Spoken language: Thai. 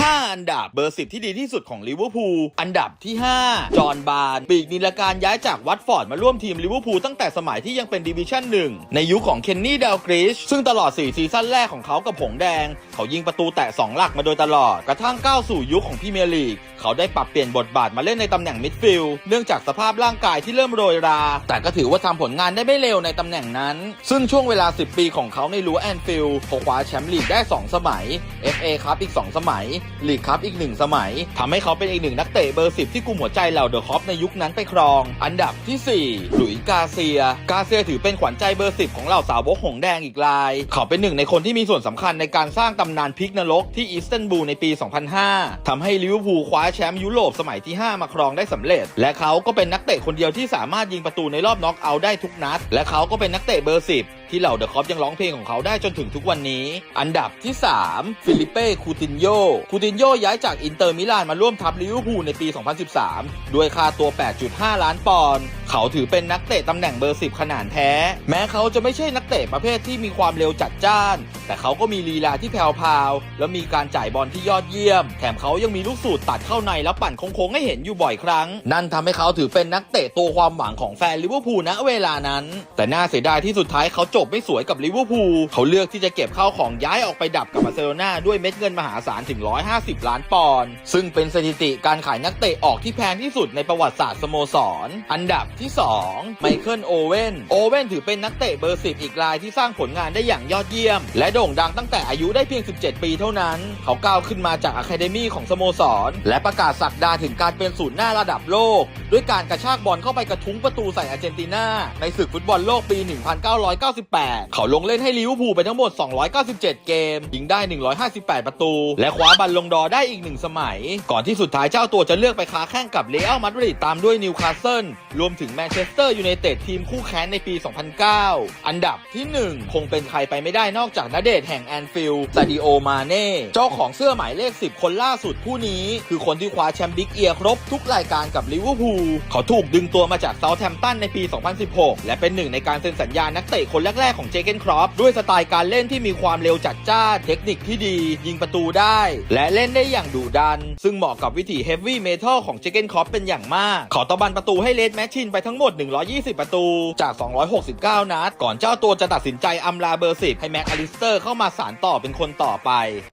5 อันดับเบอร์ 10 ที่ดีที่สุดของลิเวอร์พูล อันดับที่ 5 จอห์นบาร์นปีกนิรการย้ายจากวัตฟอร์ดมาร่วมทีมลิเวอร์พูลตั้งแต่สมัยที่ยังเป็นดิวิชั่น1ในยุคของเคนนี่เดาวกริชซึ่งตลอด 4 ซีซั่นแรกของเขากับผงแดง เขายิงประตูแตะ 2 หลักมาโดยตลอด กระทั่งก้าวสู่ยุคของพรีเมียร์ลีก เขาได้ปรับเปลี่ยนบทบาทมาเล่นในตำแหน่งมิดฟิลด์เนื่องจากสภาพร่างกายที่เริ่มโรยรา แต่ก็ถือว่าทำผลงานได้ไม่เลวในตำแหน่งนั้น ซึ่งช่วงเวลา 10 ปีของเขาในลัวแอนฟิลด์เขาคว้าแชมป์ลีกได้ 2 สมัย FA ครับอีก 2 สมัย ลีกครับอีก1สมัยทำให้เขาเป็นอีกหนึ่งนักเตะเบอร์10ที่กุมหัวใจเหล่าเดอะคอปในยุคนั้นไปครอง อันดับที่ 4 หลุยกาเซีย กาเซียถือเป็นขวัญใจเบอร์10ของเหล่าสาวกหงแดงอีกราย เขาเป็นหนึ่งในคนที่มีส่วนสำคัญในการสร้างตำนานพลิกนรกที่อิสตันบูลในปี 2005ทำให้ลิเวอร์พูลคว้าแชมป์ยุโรปสมัยที่ 5 มาครองได้สำเร็จ และเขาก็เป็นนักเตะคนเดียวที่สามารถยิงประตูในรอบน็อกเอาท์ได้ทุกนัด และเขาก็เป็นนักเตะเบอร์10 ที่เหล่าเดอะคอปยังร้องเพลงของเขาได้จนถึงทุกวันนี้ อันดับที่ 3 ฟิลิเป้คูตินโยคูตินโยย้ายจากอินเตอร์มิลานมาร่วมทัพลิเวอร์พูลในปี 2013 ด้วยค่าตัว 8.5 ล้านปอนด์เขาถือเป็นนักเตะตำแหน่งเบอร์ 10 ขนาดแท้ แม้เขาจะไม่ใช่นักเตะประเภทที่มีความเร็วจัดจ้าน แต่เขาก็มีลีลาที่แผ่วๆและมีการจ่ายบอลที่ยอดเยี่ยม แถมเขายังมีลูกสูตรตัดเข้าในแล้วปั่นโค้งๆให้เห็นอยู่บ่อยครั้ง นั่นทำให้เขาถือเป็นนักเตะตัวความหวังของแฟนลิเวอร์พูลณเวลานั้น แต่น่าเสียดายที่สุดท้ายเขาจบไม่สวยกับลิเวอร์พูลเขาเลือกที่จะเก็บข้าวของย้ายออกไปดับกับบาร์เซโลนาด้วยเม็ดเงินมหาศาลถึง 150 ล้านปอนด์ซึ่งเป็นสถิติการขายนักเตะออกที่แพงที่สุดในประวัติศาสตร์สโมสร อันดับที่ 2 ไมเคิลโอเว่นโอเว่นถือเป็นนักเตะเบอร์10อีกรายที่สร้างผลงานได้อย่างยอดเยี่ยม และโด่งดังตั้งแต่อายุได้เพียง 17 ปีเท่านั้น เขาก้าวขึ้นมาจากอะคาเดมีของสโมสร และประกาศสักดาถึงการเป็นศูนย์หน้าระดับโลก ด้วยการกระชากบอลเข้าไปกระทุ้งประตูใส่อาร์เจนตินาในศึกฟุตบอลโลกปี158 เขาลงเล่นให้ลิเวอร์พูลไปทั้งหมด 297 เกม ยิงได้ 158 ประตู และคว้าบัลลงดอได้อีกหนึ่งสมัย ก่อนที่สุดท้ายเจ้าตัวจะเลือกไปค้าแข่งกับเรอัลมาดริดตามด้วยนิวคาสเซิลรวมถึงแมนเชสเตอร์ยูไนเต็ดทีมคู่แข่งในปี 2009 อันดับที่ 1 คงเป็นใครไปไม่ได้นอกจากนาเดชแห่งแอนฟิลด์ซาดิโอมาเน่เจ้าของเสื้อหมายเลข 10 คนล่าสุดผู้นี้ คือคนที่คว้าแชมป์บิ๊กเอียร์ครบทุกรายการกับลิเวอร์พูลเขาถูกดึงตัวมาจากเซาท์แฮมป์ตันในปี 2016 และเป็นหนึ่งในการเซ็นสัญญานักเตะคนแรกๆ ของเจเกนครอปด้วยสไตล์การเล่นที่มีความเร็วจัดจ้านเทคนิคที่ดี ยิงประตูได้ และเล่นได้อย่างดุดัน ซึ่งเหมาะกับวิถีเฮฟวี่เมทัลของเจเกนครอปเป็นอย่างมากเขาตะบันประตูให้เลดแมชชินไปทั้งหมด 120 ประตูจาก 269 นัด ก่อนเจ้าตัวจะตัดสินใจอำลาเบอร์สิบให้แม็กอลิสเตอร์เข้ามาสานต่อเป็นคนต่อไป